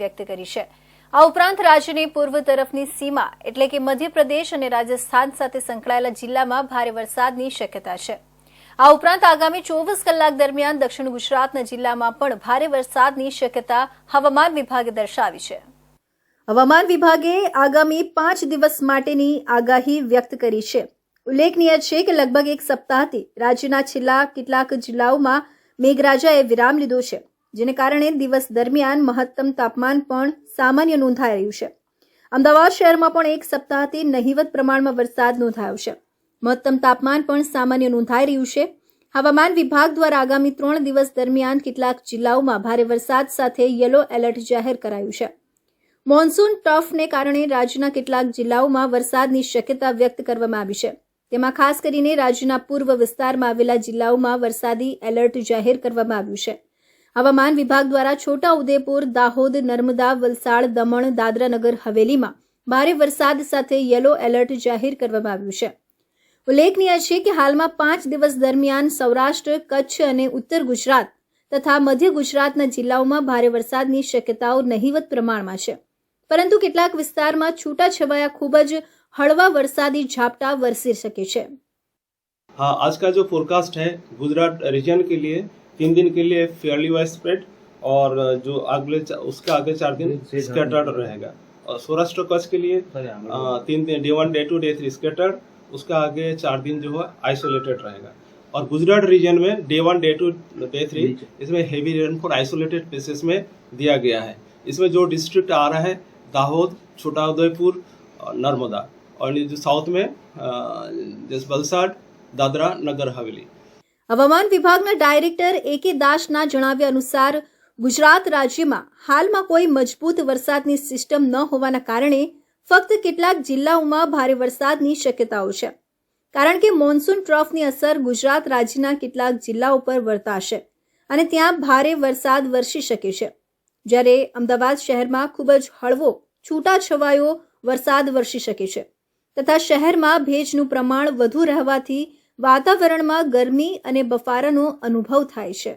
વ્યક્ત કરી છે. આ ઉપરાંત રાજ્યની પૂર્વ તરફની સીમા એટલે કે મધ્યપ્રદેશ અને રાજસ્થાન સાથે સંકળાયેલા જિલ્લામાં ભારે વરસાદની શક્યતા છે. આ ઉપરાંત આગામી ચોવીસ કલાક દરમિયાન દક્ષિણ ગુજરાતના જિલ્લામાં પણ ભારે વરસાદની શક્યતા હવામાન વિભાગે દર્શાવી છે. હવામાન વિભાગે આગામી પાંચ દિવસ માટેની આગાહી વ્યક્ત કરી છે. ઉલ્લેખનીય છે કે લગભગ એક સપ્તાહથી રાજ્યના છેલ્લા કેટલાક જિલ્લાઓમાં મેઘરાજાએ વિરામ લીધો છે. જેને કારણે દિવસ દરમિયાન મહત્તમ તાપમાન પણ સામાન્ય નોંધાઈ રહ્યું છે. અમદાવાદ શહેરમાં પણ એક સપ્તાહથી નહિવત પ્રમાણમાં વરસાદ નોંધાયો છે. મહત્તમ તાપમાન પણ સામાન્ય નોંધાઈ રહ્યું છે. હવામાન વિભાગ દ્વારા આગામી ત્રણ દિવસ દરમિયાન કેટલાક જિલ્લાઓમાં ભારે વરસાદ સાથે યલો એલર્ટ જાહેર કરાયું છે. મોન્સૂન ટફને કારણે રાજ્યના કેટલાક જિલ્લાઓમાં વરસાદની શક્યતા વ્યક્ત કરવામાં આવી છે. તેમાં ખાસ કરીને રાજ્યના પૂર્વ વિસ્તારમાં આવેલા જિલ્લાઓમાં વરસાદી એલર્ટ જાહેર કરવામાં આવ્યું છે. હવામાન વિભાગ દ્વારા છોટા ઉદેપુર દાહોદ નર્મદા વલસાડ દમણ દાદરાનગર હવેલીમાં ભારે વરસાદ સાથે યલો એલર્ટ જાહેર કરવામાં આવ્યું છે ઉલ્લેખનીય છે કે હાલમાં પાંચ દિવસ દરમિયાન સૌરાષ્ટ્ર કચ્છ અને ઉત્તર ગુજરાત તથા મધ્ય ગુજરાતના જિલ્લાઓમાં ભારે વરસાદની શક્યતાઓ નહિવત પ્રમાણમાં છે પરંતુ કેટલાક વિસ્તારમાં છૂટાછવાયા ખૂબ જ હળવા વરસાદી ઝાપટા વરસી શકે છે हाँ आज का जो फोरकास्ट है गुजरात रीजन के लिए तीन दिन के लिए फेयरली वाइड स्प्रेड और जो अगले उसका आगे चार दिन स्कैटर्ड रहेगा। और सौराष्ट्र कच्छ के लिए तीन दिन day one day two day three scattered उसका आगे चार दिन जो है आइसोलेटेड रहेगा। और गुजरात रीजन में day one day two day three इसमें हेवी रेनफॉल आइसोलेटेड प्लेसेस में दिया गया है। इसमें जो डिस्ट्रिक्ट आ रहा है दाहोद छोटा उदयपुर और नर्मदा। और जो साउथ में जैसे वलसाड दादरा नगर हवेली। હવામાન વિભાગના ડાયરેક્ટર એ કે દાસના જણાવ્યા અનુસાર, ગુજરાત રાજ્યમાં હાલમાં કોઈ મજબૂત વરસાદની સિસ્ટમ ન હોવાના કારણે ફક્ત કેટલાક જિલ્લાઓમાં ભારે વરસાદની શક્યતાઓ છે. કારણ કે મોન્સૂન ટ્રફની અસર ગુજરાત રાજ્યના કેટલાક જિલ્લાઓ પર વર્તાશે અને ત્યાં ભારે વરસાદ વરસી શકે છે. જ્યારે અમદાવાદ શહેરમાં ખૂબ જ હળવો, છૂટાછવાયો વરસાદ વરસી શકે છે તથા શહેરમાં ભેજનું પ્રમાણ વધુ રહેવાથી વાતાવરણમાં ગરમી અને બફારાનો અનુભવ થાય છે.